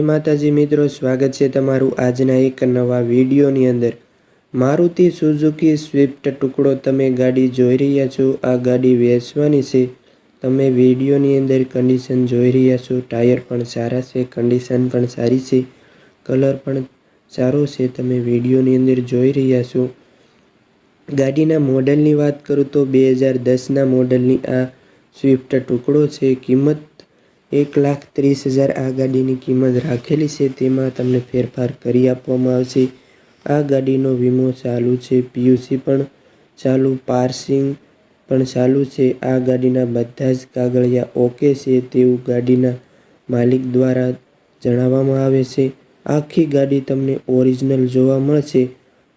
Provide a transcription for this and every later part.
માતાજી મિત્રો, સ્વાગત છે તમારું આજના એક નવા વિડીયોની અંદર. મારુતિ સુઝુકી સ્વિફ્ટ ટુકડો તમે ગાડી જોઈ રહ્યા છો, આ ગાડી વેચવાની છે. તમે વિડીયોની અંદર કન્ડિશન જોઈ રહ્યા છો, ટાયર પણ સારા છે કન્ડિશન પણ સારી છે કલર પણ સારો છે, તમે વિડીયોની અંદર જોઈ રહ્યા છો. ગાડીના મોડલની વાત કરું તો બે હજાર દસના મોડલની આ સ્વિફ્ટ ટુકડો છે, કિંમત એક લાખ ત્રીસ હજાર આ ગાડીની કિંમત રાખેલી છે. તેમાં તમને ફેરફાર કરી આપવામાં આવશે. આ ગાડીનો વીમો ચાલુ છે. પીયુસી પણ ચાલુ, પાર્સિંગ પણ ચાલુ છે. આ ગાડીના બધા જ કાગળિયા ઓકે છે તેવું ગાડીના માલિક દ્વારા જણાવવામાં આવે છે. આખી ગાડી તમને ઓરિજિનલ જોવા મળશે.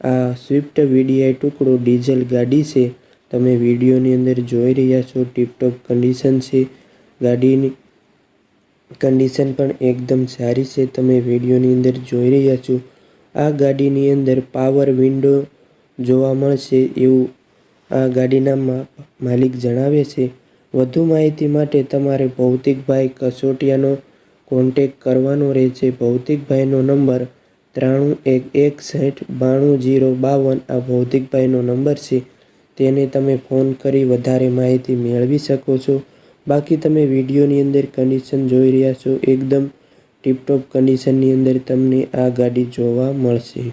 આ સ્વિફ્ટ વીડીઆઈ ટુકડો ડીઝલ ગાડી છે. તમે વિડીયોની અંદર જોઈ રહ્યા છો. ટીપટોપ કન્ડિશન છે. ગાડીની કન્ડિશન પણ એકદમ સારી છે. તમે વિડીયોની અંદર જોઈ રહ્યા છો. આ ગાડીની અંદર પાવર વિન્ડો જોવા મળશે એવું આ ગાડીના માલિક જણાવે છે. વધુ માહિતી માટે તમારે ભૌતિકભાઈ કસોટિયાનો કોન્ટેક કરવાનો રહેશે. ભૌતિકભાઈનો નંબર ત્રાણું એક એકસઠ બાણું જીરો બાવન. આ ભૌતિકભાઈનો નંબર છે. તેને તમે ફોન કરી વધારે માહિતી મેળવી શકો છો. બાકી તમે વિડીયોની અંદર કન્ડિશન જોઈ રહ્યા છો, એકદમ ટીપટોપ કન્ડિશનની અંદર તમને આ ગાડી જોવા મળશે.